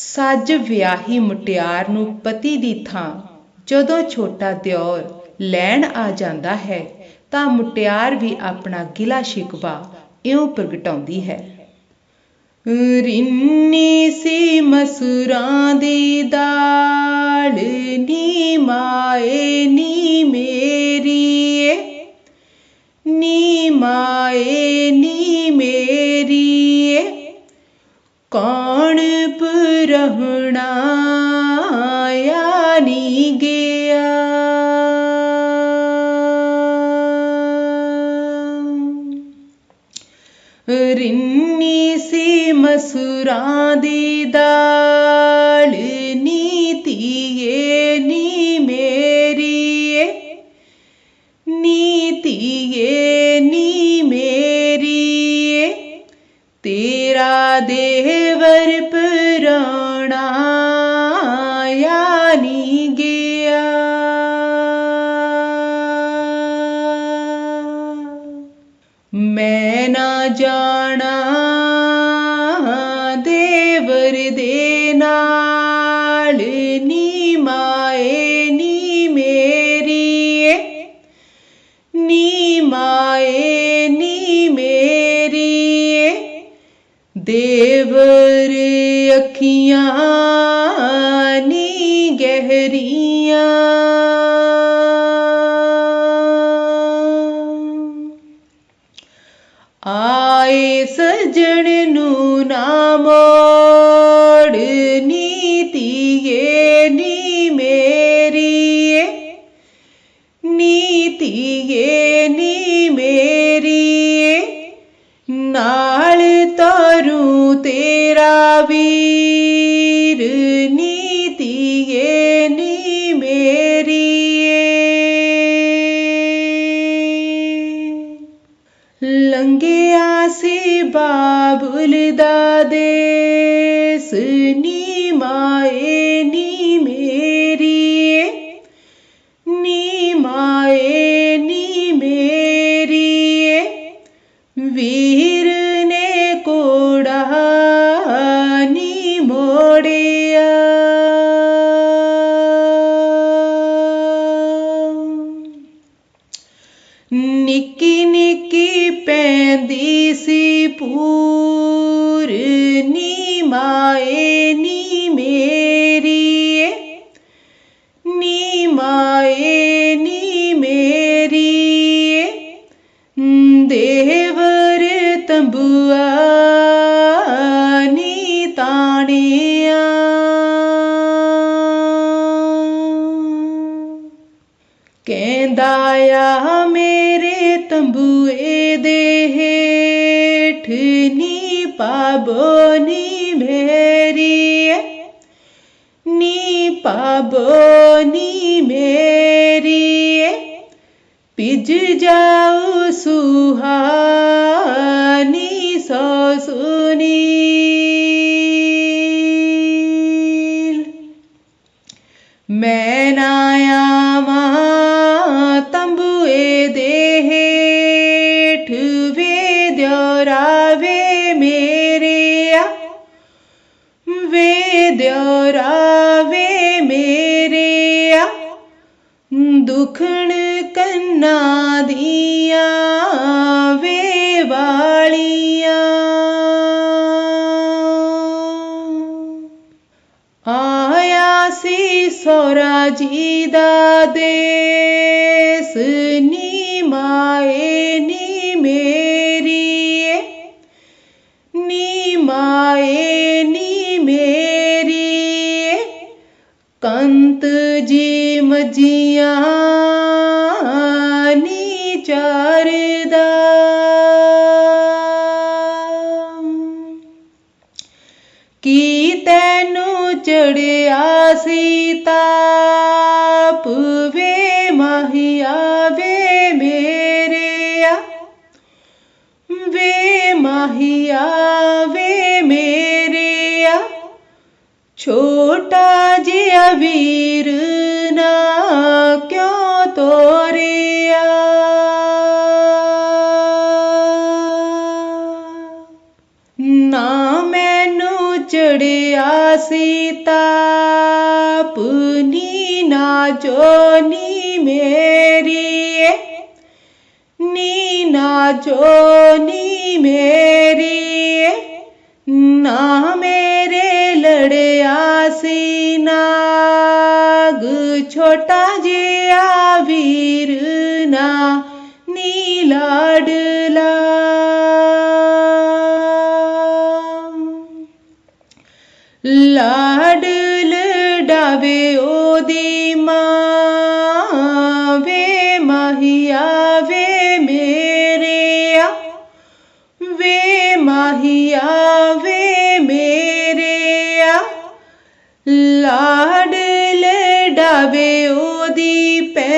ਸੱਜ ਵਿਆਹੀ ਮੁਟਿਆਰ ਨੂੰ ਪਤੀ ਦੀ ਥਾਂ ਜਦੋਂ ਛੋਟਾ ਦਿਓਰ ਲੈਣ ਆ ਜਾਂਦਾ ਹੈ ਤਾਂ ਮੁਟਿਆਰ ਵੀ ਆਪਣਾ ਗਿਲਾ ਸ਼ਿਕਵਾ ਇਉਂ ਪ੍ਰਗਟਾਉਂਦੀ ਹੈ ਰਿੰਨੀ ਸੀ ਮਸੂਰਾਂ ਦੀ ਦਾਲ ਨੀ ਮਾਏ ਨੀ ਮੇਰੀਏ ਨੀ ਮਾਏ ਨੀ விண்ணீசி மசுராதிதாளு நீதியே நீ மேரியே नीतिये नी मेरी तेरा देवर पर मैं ना जाना, देवर देना नी माए, नी मेरी नी माए, नी मेरी देवर अखियाँ, नी गहरी सजण नू नाम नीति ये नी मेरी ये नीति ये नी मेरी ये नाल तरू तेरा भी लंगे आसे बाबुल दादे सुनी माए नी में पूर्णिमाए नी मेरी नीमाए नी मेरी देवर तंबुआ नी ताणिया। कहंदा मेरे तंबू पाबोनी भेरिए नी पाबोनी भेरिए पिज जाऊ सुहा सुनी। सुखण कन्ना दिया वे बालिया आया सी सोरा जी देस नी माए नी मेरी नी माए नी मेरी कंत जी मजिया हरदा की तेनू चढ़िया सीता पुवे माही सीता, पुनी जोनी मेरी नीना जोनी मेरी, ना मेरे लड़े आसीनाग छोटा जिया वीर ना नीलाड़ गोदी वे महिया वे मेरे वे महिया वे मेरे आ, लाडले ओ दी पे